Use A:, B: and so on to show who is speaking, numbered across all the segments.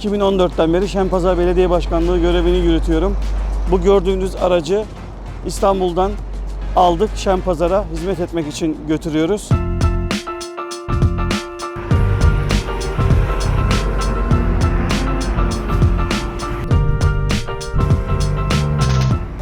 A: 2014'ten beri Şempazarı Belediye Başkanlığı görevini yürütüyorum. Bu gördüğünüz aracı İstanbul'dan aldık. Şempazar'a hizmet etmek için götürüyoruz.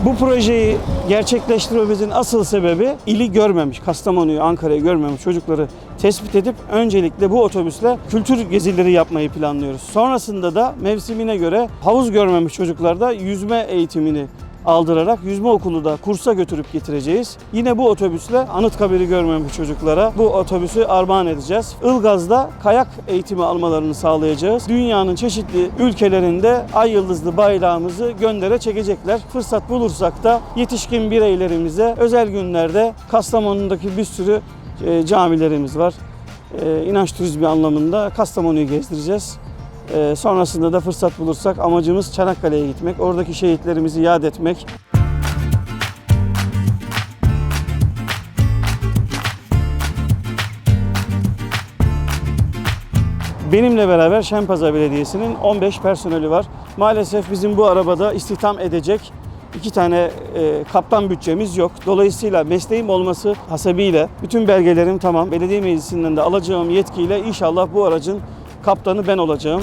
A: Bu projeyi gerçekleştirmemizin asıl sebebi ili görmemiş, Kastamonu'yu, Ankara'yı görmemiş çocukları tespit edip öncelikle bu otobüsle kültür gezileri yapmayı planlıyoruz. Sonrasında da mevsimine göre havuz görmemiş çocuklarda yüzme eğitimini aldırarak yüzme okulu da kursa götürüp getireceğiz. Yine bu otobüsle Anıtkabir'i görmemiş çocuklara bu otobüsü armağan edeceğiz. Ilgaz'da kayak eğitimi almalarını sağlayacağız. Dünyanın çeşitli ülkelerinde ay yıldızlı bayrağımızı göndere çekecekler. Fırsat bulursak da yetişkin bireylerimize özel günlerde Kastamonu'daki bir sürü e, camilerimiz var. E, inanç turizmi anlamında Kastamonu'yu gezdireceğiz. Ee, sonrasında da fırsat bulursak amacımız Çanakkale'ye gitmek, oradaki şehitlerimizi yad etmek. Benimle beraber Şempazarı Belediyesi'nin 15 personeli var. Maalesef bizim bu arabada istihdam edecek iki tane e, kaptan bütçemiz yok. Dolayısıyla mesleğim olması hasebiyle bütün belgelerim tamam. Belediye meclisinden de alacağım yetkiyle inşallah bu aracın kaptanı ben olacağım.